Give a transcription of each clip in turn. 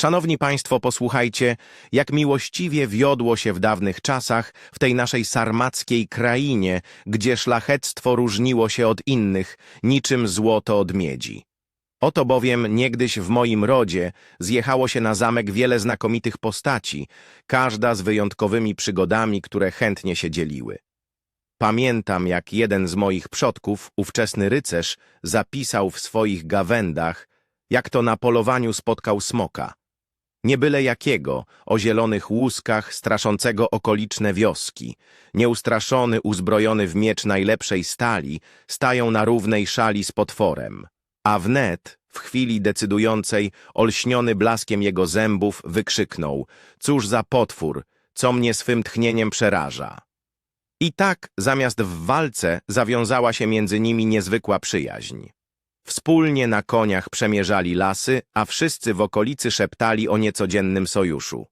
Szanowni Państwo, posłuchajcie, jak miłościwie wiodło się w dawnych czasach w tej naszej sarmackiej krainie, gdzie szlachectwo różniło się od innych, niczym złoto od miedzi. Oto bowiem niegdyś w moim rodzie zjechało się na zamek wiele znakomitych postaci, każda z wyjątkowymi przygodami, które chętnie się dzieliły. Pamiętam, jak jeden z moich przodków, ówczesny rycerz, zapisał w swoich gawędach, jak to na polowaniu spotkał smoka. Nie byle jakiego, o zielonych łuskach, straszącego okoliczne wioski. Nieustraszony, uzbrojony w miecz najlepszej stali, stają na równej szali z potworem. A wnet, w chwili decydującej, olśniony blaskiem jego zębów, wykrzyknął – cóż za potwór, co mnie swym tchnieniem przeraża. I tak, zamiast w walce, zawiązała się między nimi niezwykła przyjaźń. Wspólnie na koniach przemierzali lasy, a wszyscy w okolicy szeptali o niecodziennym sojuszu.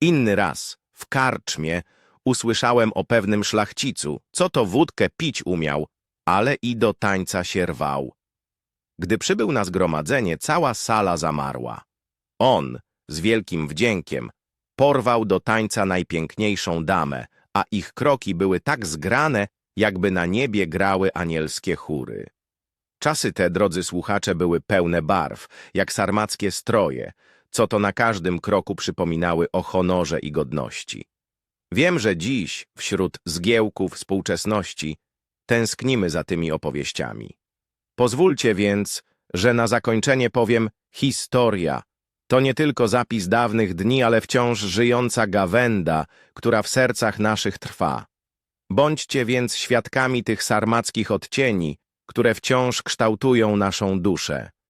Inny raz, w karczmie, usłyszałem o pewnym szlachcicu, co to wódkę pić umiał, ale i do tańca się rwał. Gdy przybył na zgromadzenie, cała sala zamarła. On, z wielkim wdziękiem, porwał do tańca najpiękniejszą damę, a ich kroki były tak zgrane, jakby na niebie grały anielskie chóry. Czasy te, drodzy słuchacze, były pełne barw, jak sarmackie stroje, co to na każdym kroku przypominały o honorze i godności. Wiem, że dziś, wśród zgiełków współczesności, tęsknimy za tymi opowieściami. Pozwólcie więc, że na zakończenie powiem historia. To nie tylko zapis dawnych dni, ale wciąż żyjąca gawenda, która w sercach naszych trwa. Bądźcie więc świadkami tych sarmackich odcieni, które wciąż kształtują naszą duszę.